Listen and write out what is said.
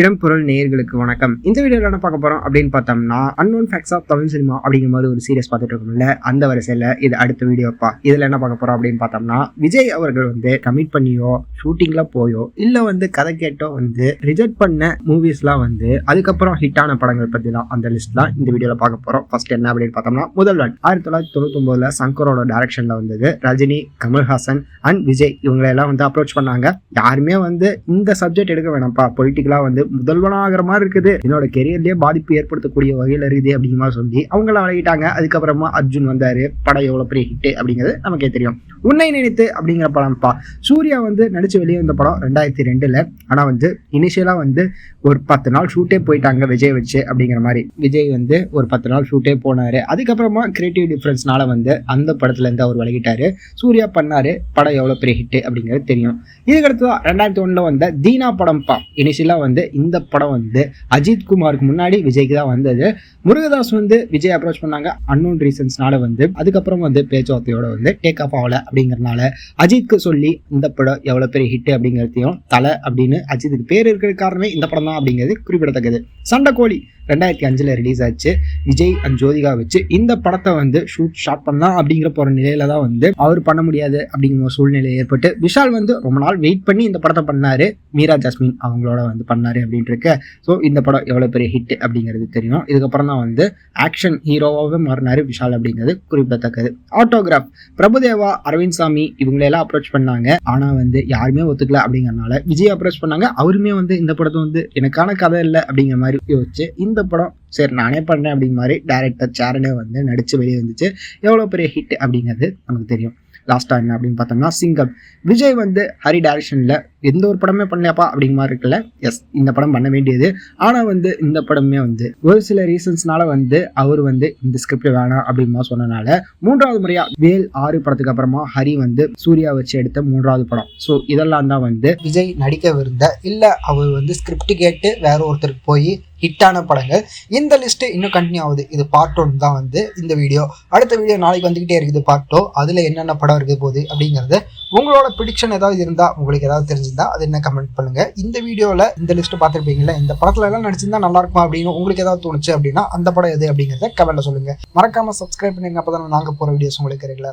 இடம் பொருள் நேயர்களுக்கு வணக்கம். இந்த வீடியோவில் என்ன பார்க்க போறோம் அப்படின்னு பார்த்தோம்னா unknown facts of Tamil cinema அப்படிங்கிற மாதிரி ஒரு சீரியஸ் பார்த்துட்டு இருக்கோம்ல. அந்த வரிசையில் இது அடுத்த வீடியோப்பா இதில் என்ன பார்க்க போறோம் அப்படின்னு பார்த்தோம்னா விஜய் அவர்கள் வந்து கமிட் பண்ணியோ ஷூட்டிங்ல போயோ இல்லை வந்து கதை கேட்டோ வந்து ரிஜெக்ட் பண்ண மூவிஸ்லாம் வந்து அதுக்கப்புறம் ஹிட்டான படங்கள் பற்றி தான் அந்த லிஸ்ட் தான் இந்த வீடியோவில் பார்க்க போறோம். ஃபர்ஸ்ட் என்ன அப்படின்னு பார்த்தோம்னா முதல்வன் ஆயிரத்தி தொள்ளாயிரத்தி தொண்ணூத்தொம்பதுல சங்கரோட டைரக்ஷன்ல வந்தது ரஜினி கமல்ஹாசன் அண்ட் விஜய். இவங்களெல்லாம் வந்து அப்ரோச் பண்ணாங்க. யாருமே வந்து இந்த சப்ஜெக்ட் எடுக்க வேணாம்ப்பா. பொலிட்டிக்கலா வந்து முதல்வனாகிற மாதிரி இருக்குது. என்னோட கெரியர்லயே பாதிப்பு ஏற்படுத்தக்கூடிய வகையில் இருக்குது அப்படிங்கிற மாதிரி சொல்லி அவங்கள விலகிட்டாங்க அதுக்கப்புறமா அர்ஜுன் வந்தாரு. படம் எவ்வளவு பெரிய ஹிட் அப்படிங்கிறது நமக்கே தெரியும். உன்னை நினைத்து அப்படிங்கிற படம்ப்பா சூர்யா வந்து நடிச்சு வெளியே வந்த படம் ரெண்டாயிரத்தி ரெண்டுல. ஆனா வந்து இனிஷியலா வந்து ஒரு பத்து நாள் ஷூட்டே போயிட்டாங்க விஜய் வச்சு அப்படிங்கிற மாதிரி. விஜய் வந்து ஒரு பத்து நாள் ஷூட்டே போனாரு. அதுக்கப்புறமா கிரியேட்டிவ் டிஃப்ரென்ஸ்னால வந்து அந்த படத்துல இருந்து அவர் விலகிட்டாரு. சூர்யா பண்ணாரு. படம் எவ்வளவு பெரிய ஹிட் அப்படிங்கிறது தெரியும். இதுக்கடுத்து தான் ரெண்டாயிரத்தி ஒன்றில் வந்த தீனா படம்ப்பா இனிஷியலா வந்து இந்த படம் வந்து அஜித் குமாருக்கு முன்னாடி விஜய்க்கு தான் வந்தது. முருகதாஸ் வந்து விஜய் அப்ரோச் பண்ணாங்க. அன்னோன் ரீசன்ஸ்னால வந்து. அதுக்கப்புறம் வந்து பேச்சுவார்த்தையோட வந்து டேக் ஆஃப் ஆகல அப்படிங்கிறனால அஜித்க்கு சொல்லி இந்த படம் எவ்வளவு பெரிய ஹிட் அப்படிங்கிறதையும் தலை அப்படின்னு அஜித்துக்கு பேர் இருக்கிற காரணமே இந்த படம் தான் அப்படிங்கிறது குறிப்பிடத்தக்கது. சண்டைக்கோழி ரெண்டாயிரத்தி அஞ்சில் ரிலீஸ் ஆச்சு. விஜய் அண்ட் ஜோதிகா வச்சு இந்த படத்தை வந்து ஷூட் ஷாட் பண்ணலாம் அப்படிங்கிற போகிற நிலையில தான் வந்து அவர் பண்ண முடியாது அப்படிங்கிற ஒரு சூழ்நிலை ஏற்பட்டு விஷால் வந்து ரொம்ப நாள் வெயிட் பண்ணி இந்த படத்தை பண்ணார். மீரா ஜாஸ்மின் அவங்களோட வந்து பண்ணாரு அப்படின்ட்டு ஸோ இந்த படம் எவ்வளோ பெரிய ஹிட் அப்படிங்கிறது தெரியும். இதுக்கப்புறம் தான் வந்து ஆக்ஷன் ஹீரோவாகவே மாறினார் விஷால் அப்படிங்கிறது குறிப்பிடத்தக்கது. ஆட்டோகிராஃப் பிரபுதேவா அரவிந்த் சாமி இவங்களெல்லாம் அப்ரோச் பண்ணாங்க. ஆனால் வந்து யாருமே ஒத்துக்கல அப்படிங்கிறனால விஜய் அப்ரோச் பண்ணாங்க. அவருமே வந்து இந்த படத்தை வந்து எனக்கான கதை இல்லை அப்படிங்கிற மாதிரி யோசிச்சு இந்த படம் சரி நானே பண்ணேன் அப்படிங்க மாதிரி டேரக்டர் சேரனே வந்து நடித்து வெளியே வந்துச்சு. எவ்வளோ பெரிய ஹிட் அப்படிங்கிறது நமக்கு தெரியும். லாஸ்ட்டாக என்ன அப்படின்னு பார்த்தோம்னா சிங்கம் விஜய் வந்து ஹரி டேரக்ஷனில் எந்த ஒரு படமே பண்ணலையாப்பா அப்படிங்கிற மாதிரி இருக்குல்ல? எஸ் இந்த படம் பண்ண வேண்டியது. ஆனால் வந்து இந்த படமே வந்து ஒரு சில ரீசன்ஸ்னால வந்து அவர் வந்து இந்த ஸ்கிரிப்ட் வேணாம் அப்படின்னு சொன்னனால மூன்றாவது முறையாக வேல் ஆறு படத்துக்கு அப்புறமா ஹரி வந்து சூர்யா வச்சு எடுத்த மூன்றாவது படம். ஸோ இதெல்லாம் தான் வந்து விஜய் நடிக்கவிருந்த இல்லை அவர் வந்து ஸ்கிரிப்ட் கேட்டு வேற ஒருத்தருக்கு போய் ஹிட்டான படங்கள். இந்த லிஸ்ட்டு இன்னும் கண்டினியூ ஆகுது. இது பார்ட் ஒன் தான் வந்து இந்த வீடியோ அடுத்த வீடியோ நாளைக்கு வந்துக்கிட்டே இருக்குது பார்ட் டூ அதில் என்னென்ன படம் இருக்குது போகுது அப்படிங்கிறது உங்களோட ப்ரிடிக்ஷன் ஏதாவது இருந்தால் உங்களுக்கு ஏதாவது தெரிஞ்சிருந்தா அது என்ன கமெண்ட் பண்ணுங்கள் இந்த வீடியோவில் இந்த லிஸ்ட்டு பார்த்துருப்பீங்களா இந்த படத்துல எல்லாம் நடிச்சிருந்தா நல்லா இருக்கும் அப்படின்னு உங்களுக்கு ஏதாவது தோணுச்சு அப்படின்னா அந்த படம் எது அப்படிங்கிறத கமெண்ட்டில் சொல்லுங்கள் மறக்காமல் சப்ஸ்கிரைப் பண்ணுங்க அப்போ தான் நாங்கள் போகிற வீடியோஸ் உங்களுக்கு ரெகுலராக